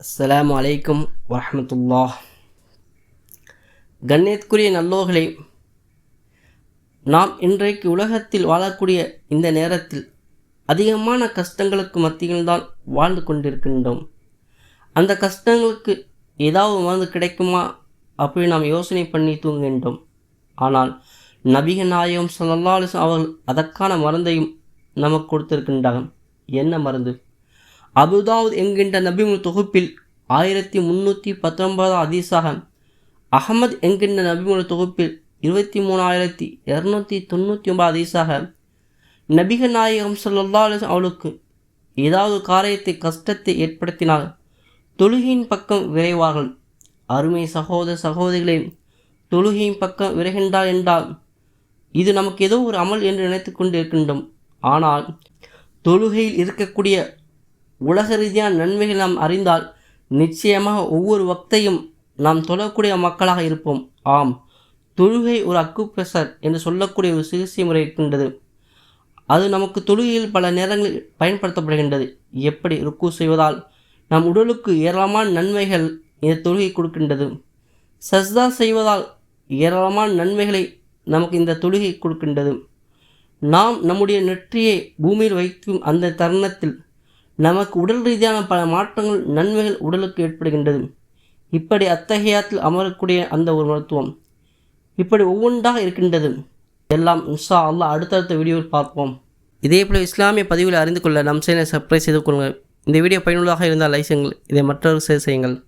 அஸ்லாம் அலைக்கும் வரமத்துல்லா கண்ணியத்துக்குரிய நல்லோர்களே நாம் இன்றைக்கு உலகத்தில் வாழக்கூடிய இந்த நேரத்தில் அதிகமான கஷ்டங்களுக்கு மத்தியில்தான் வாழ்ந்து கொண்டிருக்கின்றோம். அந்த கஷ்டங்களுக்கு ஏதாவது மருந்து கிடைக்குமா அப்படி நாம் யோசனை பண்ணி தூங்குகின்றோம். ஆனால் நபிக நாயகம் ஸல்லல்லாஹு அவர்கள் அதற்கான மருந்தையும் நமக்கு கொடுத்திருக்கின்றார்கள். என்ன மருந்து? அபுதாவுத் என்கின்ற நபிமுல் தொகுப்பில் ஆயிரத்தி முந்நூற்றி பத்தொன்பதாம் அதிசாக அகமது என்கின்ற நபிமுல் தொகுப்பில் இருபத்தி மூணாயிரத்தி இரநூத்தி தொண்ணூற்றி ஒன்பது அதிசாக நபிக நாயகம் சொல்லல்லா அவளுக்கு ஏதாவது காரியத்தை கஷ்டத்தை ஏற்படுத்தினால் தொழுகையின் பக்கம் விரைவார்கள். அருமை சகோதர சகோதரிகளே தொழுகையின் பக்கம் விரைகின்றார் என்றால் இது நமக்கு ஏதோ ஒரு அமல் என்று நினைத்து கொண்டு இருக்கின்றோம் ஆனால் தொழுகையில் இருக்கக்கூடிய உலக ரீதியான நன்மைகள் நாம் அறிந்தால் நிச்சயமாக ஒவ்வொரு வக்தையும் நாம் தொழக்கூடிய மக்களாக இருப்போம். ஆம். தொழுகை ஒரு அக்குப்ரெஷர் என்று சொல்லக்கூடிய ஒரு சிகிச்சை முறை இருக்கின்றது. அது நமக்கு தொழுகையில் பல நேரங்களில் பயன்படுத்தப்படுகின்றது. எப்படி ருக்கு செய்வதால் நம் உடலுக்கு ஏராளமான நன்மைகள் இந்த தொழுகை கொடுக்கின்றது. சஸ்தா செய்வதால் ஏராளமான நன்மைகளை நமக்கு இந்த தொழுகை கொடுக்கின்றது. நாம் நம்முடைய நெற்றியை பூமியில் வைக்கும் அந்த தருணத்தில் நமக்கு உடல் ரீதியான பல மாற்றங்கள் நன்மைகள் உடலுக்கு ஏற்படுகின்றது. இப்படி அத்தகையாத்தில் அமரக்கூடிய அந்த ஒரு மருத்துவம் இப்படி ஒவ்வொன்றாக இருக்கின்றது. எல்லாம் இன்ஷா அல்லா அடுத்தடுத்த வீடியோவில் பார்ப்போம். இதே போல் இஸ்லாமிய பதிவில் அறிந்து கொள்ள நம் சேனலை சப்ஸ்கிரைப் செய்து கொள்ளுங்கள். இந்த வீடியோ பயனுள்ளதாக இருந்தால் லைக் செய்யுங்கள். இதை மற்றவர்கள் ஷேர் செய்யுங்கள்.